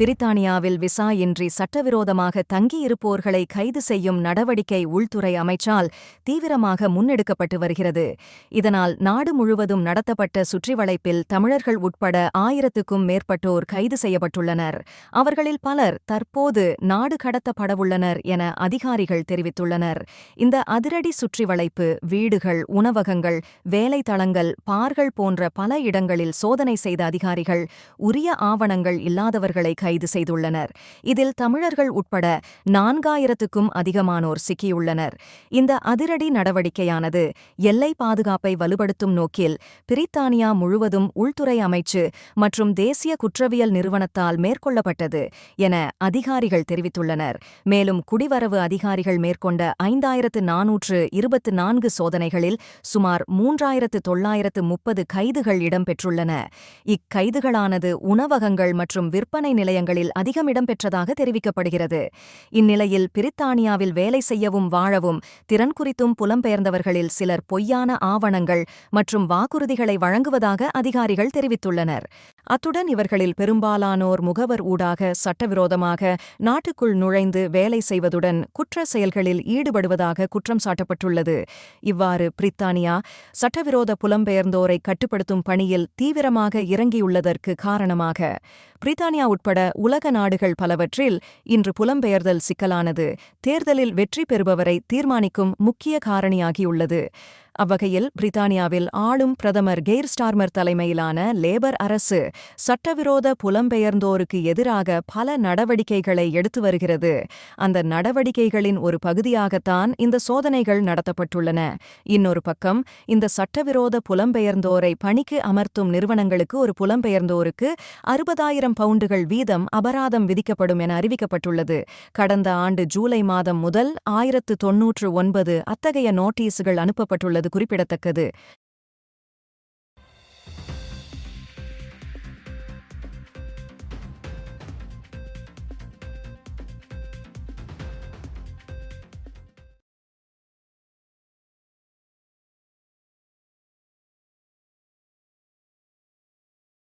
பிரித்தானியாவில் விசா இன்றி சட்டவிரோதமாக தங்கியிருப்போர்களை கைது செய்யும் நடவடிக்கை உள்துறை அமைச்சால் தீவிரமாக முன்னெடுக்கப்பட்டு வருகிறது. இதனால் நாடு முழுவதும் நடத்தப்பட்ட சுற்றிவளைப்பில் தமிழர்கள் உட்பட ஆயிரத்துக்கும் மேற்பட்டோர் கைது செய்யப்பட்டுள்ளனர். அவர்களில் பலர் தற்போது நாடு கடத்தப்படவுள்ளனர் என அதிகாரிகள் தெரிவித்துள்ளனர். இந்த அதிரடி சுற்றிவளைப்பு வீடுகள் உணவகங்கள் வேலைத்தளங்கள் பார்கள் போன்ற பல இடங்களில் சோதனை செய்த அதிகாரிகள் உரிய ஆவணங்கள் இல்லாதவர்களை கைது செய்துள்ளனர். இதில் தமிழர்கள் உட்பட நான்காயிரத்துக்கும் அதிகமானோர் சிக்கியுள்ளனர். இந்த அதிரடி நடவடிக்கையானது எல்லை பாதுகாப்பை வலுப்படுத்தும் நோக்கில் பிரித்தானியா முழுவதும் உள்துறை அமைச்சு மற்றும் தேசிய குற்றவியல் நிறுவனத்தால் மேற்கொள்ளப்பட்டது என அதிகாரிகள் தெரிவித்துள்ளனர். மேலும் குடிவரவு அதிகாரிகள் மேற்கொண்ட ஐந்தாயிரத்து நாநூற்று இருபத்து நான்கு சோதனைகளில் சுமார் மூன்றாயிரத்து தொள்ளாயிரத்து முப்பது கைதுகள் இடம்பெற்றுள்ளன. இக்கைதுகளானது உணவகங்கள் மற்றும் விற்பனை நிலையங்களில் அதிகம் இடம்பெற்றதாக தெரிவிக்கப்படுகிறது. இந்நிலையில் பிரித்தானியாவில் வேலை செய்யவும் வாழவும் திறன் குறித்தும் புலம்பெயர்ந்தவர்களில் சிலர் பொய்யான ஆவணங்கள் மற்றும் வாக்குறுதிகளை வழங்குவதாக அதிகாரிகள் தெரிவித்துள்ளனர். அத்துடன் இவர்களில் பெரும்பாலானோர் முகவர் ஊடாக சட்டவிரோதமாக நாட்டுக்குள் நுழைந்து வேலை செய்வதுடன் குற்ற செயல்களில் ஈடுபடுவதாக குற்றம் சாட்டப்பட்டுள்ளது. இவ்வாறு பிரித்தானியா சட்டவிரோத புலம்பெயர்ந்தோரை கட்டுப்படுத்தும் பணியில் தீவிரமாக இறங்கியுள்ளதற்கு காரணமாக. பிரித்தானியா உட்பட உலக நாடுகள் பலவற்றில் இன்று புலம்பெயர்தல் சிக்கலானது. தேர்தலில் வெற்றி பெறுபவரை தீர்மானிக்கும் முக்கிய காரணியாகியுள்ளது. அவ்வகையில் பிரித்தானியாவில் ஆளும் பிரதமர் கெய்ர் ஸ்டார்மர் தலைமையிலான லேபர் அரசு சட்டவிரோத புலம்பெயர்ந்தோருக்கு எதிராக பல நடவடிக்கைகளை எடுத்து வருகிறது. அந்த நடவடிக்கைகளின் ஒரு பகுதியாகத்தான் இந்த சோதனைகள் நடத்தப்பட்டுள்ளன. இன்னொரு பக்கம் இந்த சட்டவிரோத புலம்பெயர்ந்தோரை பணிக்கு அமர்த்தும் நிறுவனங்களுக்கு ஒரு புலம்பெயர்ந்தோருக்கு அறுபதாயிரம் பவுண்டுகள் வீதம் அபராதம் விதிக்கப்படும் என அறிவிக்கப்பட்டுள்ளது. கடந்த ஆண்டு ஜூலை மாதம் முதல் ஆயிரத்து தொன்னூற்று ஒன்பது அத்தகைய நோட்டீஸுகள் அனுப்பப்பட்டுள்ளது. குறிப்பிடத்தக்கது.